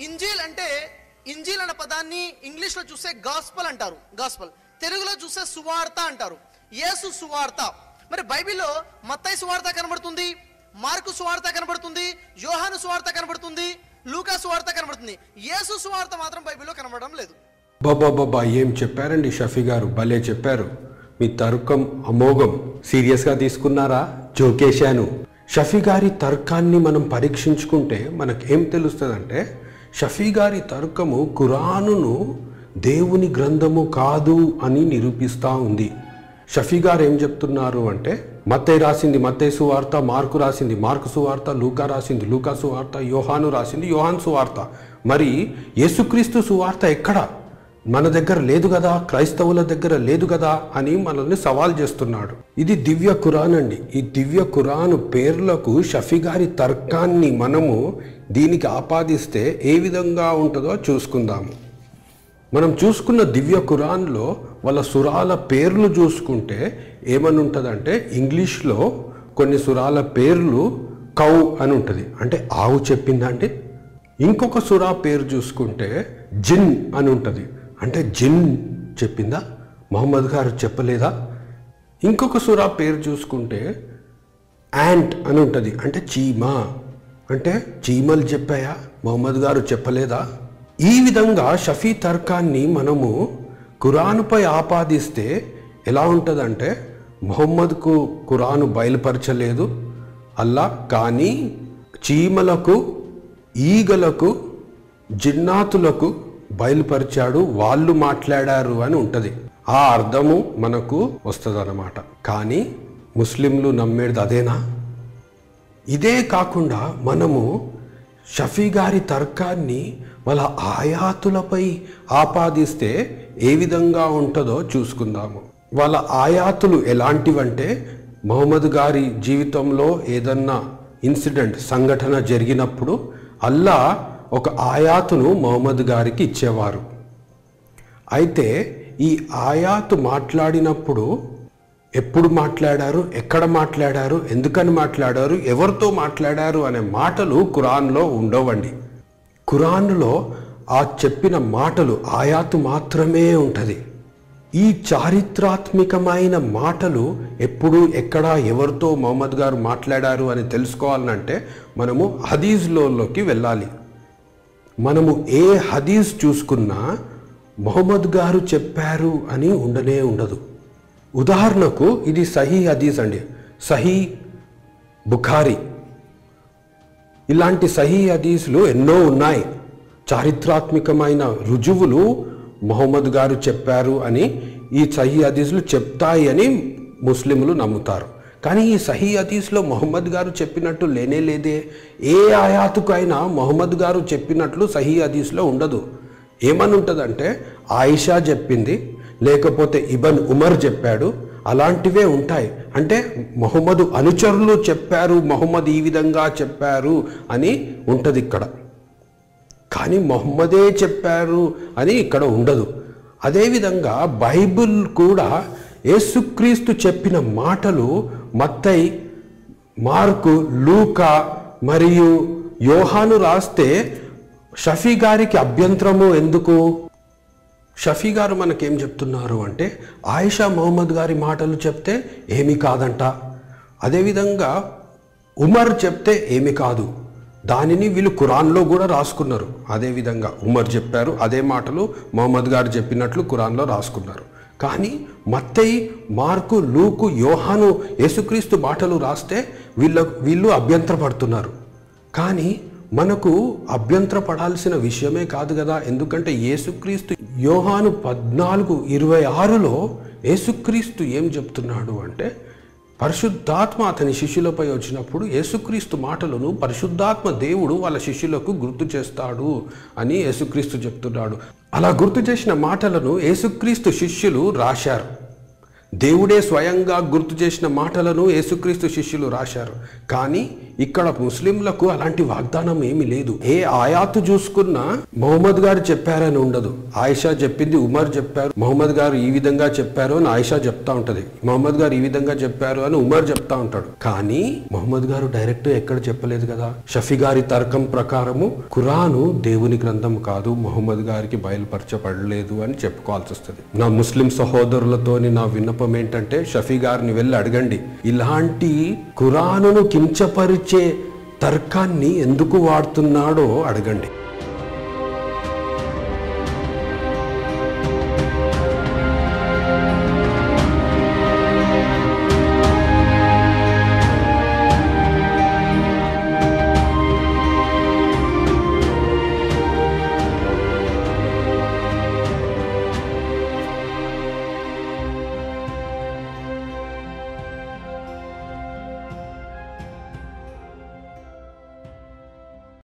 ఇంజీల్ అంటే ఇంజీల్ అనే పదాన్ని ఇంగ్లీష్లో చూస్తే గాస్పల్ అంటారు. గాస్పల్ తెలుగులో చూస్తే సువార్త అంటారు. యేసు సువార్త. మరి బైబిల్లో మత్తయి సువార్త కనబడుతుంది మార్కు సువార్త కనబడుతుంది యోహాను సువార్త కనబడుతుంది లూకా సువార్త కనబడుతుంది. యేసు సువార్త మాత్రం బైబిల్లో కనబడడం లేదు. బాబా బాబా ఏం చెప్పారండి షఫీ గారు? భలే చెప్పారు. మీ తర్కం అమోఘం. సీరియస్గా తీసుకున్నారా? జోకేశాను. షఫీ గారి తర్కాన్ని మనం పరీక్షించుకుంటే మనకేం తెలుస్తుందంటే షఫీ గారి తర్కము ఖురానును దేవుని గ్రంథము కాదు అని నిరూపిస్తూ ఉంది. షఫీ గారు ఏం చెప్తున్నారు అంటే మత్తయ్య రాసింది మత్తయ్య సువార్త మార్కు రాసింది మార్కు సువార్త లూకా రాసింది లూకా సువార్త యోహాను రాసింది యోహాన్ సువార్త. మరి యేసుక్రీస్తు సువార్త ఎక్కడ? మన దగ్గర లేదు కదా క్రైస్తవుల దగ్గర లేదు కదా అని మనల్ని సవాల్ చేస్తున్నాడు. ఇది దివ్య ఖురాన్ అండి. ఈ దివ్య ఖురాన్ పేర్లకు షఫీ గారి తర్కాన్ని మనము దీనికి ఆపాదిస్తే ఏ విధంగా ఉంటుందో చూసుకుందాము. మనం చూసుకున్న దివ్య ఖురాన్లో వాళ్ళ సురాల పేర్లు చూసుకుంటే ఏమని ఉంటుందంటే ఇంగ్లీష్లో కొన్ని సురాల పేర్లు కౌ అని ఉంటుంది. అంటే ఆవు చెప్పిందంటే ఇంకొక సురా పేరు చూసుకుంటే జిన్ అని ఉంటుంది. అంటే జిన్ చెప్పిందా? మహమ్మద్ గారు చెప్పలేదా? ఇంకొక సురా పేరు చూసుకుంటే యాంట్ అని ఉంటుంది. అంటే చీమ. అంటే చీమలు చెప్పాయా? మహమ్మద్ గారు చెప్పలేదా? ఈ విధంగా షఫీ తర్కాన్ని మనము ఖురానుపై ఆపాదిస్తే ఎలా ఉంటుందంటే మొహమ్మద్కు కురాను బయలుపరచలేదు. అల్లా కానీ చీమలకు ఈగలకు జిన్నాతులకు బయలుపరిచాడు వాళ్ళు మాట్లాడారు అని ఉంటుంది. ఆ అర్థము మనకు వస్తుంది కానీ ముస్లింలు నమ్మేది అదేనా? ఇదే కాకుండా మనము షఫీ గారి తర్కాన్ని వాళ్ళ ఆయాతులపై ఆపాదిస్తే ఏ విధంగా ఉంటుందో చూసుకుందాము. వాళ్ళ ఆయాతులు ఎలాంటివంటే మహమ్మద్ గారి జీవితంలో ఏదన్నా ఇన్సిడెంట్ సంఘటన జరిగినప్పుడు అల్లా ఒక ఆయాతును మహమ్మద్ గారికి ఇచ్చేవారు. అయితే ఈ ఆయాతు మాట్లాడినప్పుడు ఎప్పుడు మాట్లాడారు ఎక్కడ మాట్లాడారు ఎందుకని మాట్లాడారు ఎవరితో మాట్లాడారు అనే మాటలు ఖురాన్లో ఉండవండి. ఖురాన్లో ఆ చెప్పిన మాటలు ఆయాతు మాత్రమే ఉంటుంది. ఈ చారిత్రాత్మకమైన మాటలు ఎప్పుడు ఎక్కడ ఎవరితో మహమ్మద్ గారు మాట్లాడారు అని తెలుసుకోవాలంటే మనము హదీజ్లోకి వెళ్ళాలి. మనము ఏ హదీస్ చూసుకున్నా మొహమ్మద్ గారు చెప్పారు అని ఉండనే ఉండదు. ఉదాహరణకు ఇది సహీ హదీస్ అండి. సహీ బుఖారీ. ఇలాంటి సహీ హదీసులు ఎన్నో ఉన్నాయి. చారిత్రాత్మకమైన రుజువులు మొహమ్మద్ గారు చెప్పారు అని ఈ సహీ హదీసులు చెప్తాయి అని ముస్లింలు నమ్ముతారు. కానీ ఈ సహీ అతీస్లో మొహమ్మద్ గారు చెప్పినట్టు లేనే లేదే. ఏ ఆయాతుకైనా మొహమ్మద్ గారు చెప్పినట్లు సహీ అదీస్లో ఉండదు. ఏమని ఉంటుందంటే ఆయిషా చెప్పింది లేకపోతే ఇబన్ ఉమర్ చెప్పాడు అలాంటివే ఉంటాయి. అంటే మొహమ్మదు అనుచరులు చెప్పారు మొహమ్మద్ ఈ విధంగా చెప్పారు అని ఉంటుంది ఇక్కడ. కానీ మొహమ్మదే చెప్పారు అని ఇక్కడ ఉండదు. అదేవిధంగా బైబిల్ కూడా యేసుక్రీస్తు చెప్పిన మాటలు మత్తై మార్కు లూకా మరియు యోహాను రాస్తే షఫీ గారికి అభ్యంతరము ఎందుకు? షఫీ గారు మనకేం చెప్తున్నారు అంటే ఆయిషా మొహమ్మద్ గారి మాటలు చెప్తే ఏమి కాదంట. అదేవిధంగా ఉమర్ చెప్తే ఏమి కాదు. దానిని వీళ్ళు ఖురాన్లో కూడా రాసుకున్నారు. అదేవిధంగా ఉమర్ చెప్పారు అదే మాటలు మొహమ్మద్ గారు చెప్పినట్లు ఖురాన్లో రాసుకున్నారు. కానీ మత్తయి మార్కు లూకు యోహాను యేసుక్రీస్తు బాటలు రాస్తే వీళ్ళ వీళ్ళు అభ్యంతరపడుతున్నారు. కానీ మనకు అభ్యంతరపడాల్సిన విషయమే కాదు కదా. ఎందుకంటే యేసుక్రీస్తు యోహాను పద్నాలుగు ఇరవై ఆరులో యేసుక్రీస్తు ఏం చెప్తున్నాడు అంటే పరిశుద్ధాత్మ అతని శిష్యులపై వచ్చినప్పుడు యేసుక్రీస్తు మాటలను పరిశుద్ధాత్మ దేవుడు వాళ్ళ శిష్యులకు గుర్తు చేస్తాడు అని యేసుక్రీస్తు చెప్తున్నాడు. అలా గుర్తు చేసిన మాటలను యేసుక్రీస్తు శిష్యులు రాశారు. దేవుడే స్వయంగా గుర్తు చేసిన మాటలను యేసుక్రీస్తు శిష్యులు రాశారు. కానీ ఇక్కడ ముస్లింలకు అలాంటి వాగ్దానం ఏమీ లేదు. ఏ ఆయాతు చూసుకున్నా మొహమ్మద్ గారు చెప్పారని ఉండదు. ఆయిషా చెప్పింది ఉమర్ చెప్పారు. మొహమ్మద్ గారు ఈ విధంగా చెప్పారు అని ఆయిషా చెప్తా ఉంటది. మొహమ్మద్ గారు ఈ విధంగా చెప్పారు అని ఉమర్ చెప్తా ఉంటాడు. కానీ మొహమ్మద్ గారు డైరెక్ట్ ఎక్కడ చెప్పలేదు కదా? షఫీ గారి తర్కం ప్రకారము ఖురాను దేవుని గ్రంథం కాదు మొహమ్మద్ గారికి బయలుపరచబడలేదు అని చెప్పుకోవాల్సి వస్తుంది. నా ముస్లిం సహోదరులతోని నా విన్నపం ఏంటంటే షఫీ గారిని వెళ్ళి అడగండి. ఇలాంటి ఖురానును వచ్చే తర్కాన్ని ఎందుకు వాడుతున్నాడో అడగండి.